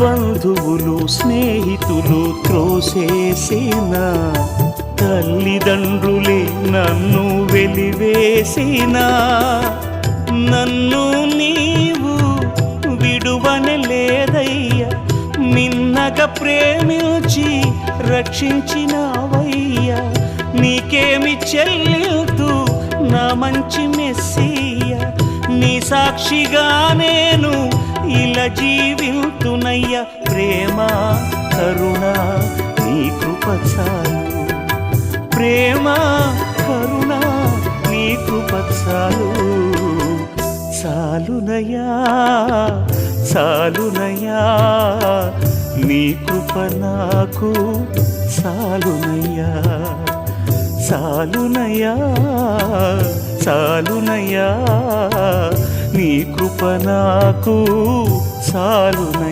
బంధువులు స్నేహితులు త్రోసేసిన తల్లిదండ్రులే నన్ను వెలివేసిన. నన్ను నీవు విడువని లేదయ్యా మిన్నగా ప్రేమించి రక్షించినావయ్యా. నీకేమి చెల్లితూ నా మంచి మెస్సయ్య నీ సాక్షిగా నేను జీవితునయ్యా ప్రేమ కరుణ నీ కృప చాలు ప్రేమ కరుణ నీ కృప చాలు చాలునయ్యా చాలునయ్యా నీ కృప నాకు చాలునయ్యా. చాలునయ్యా చాలునయ్యా కృప నాకు చాలునై.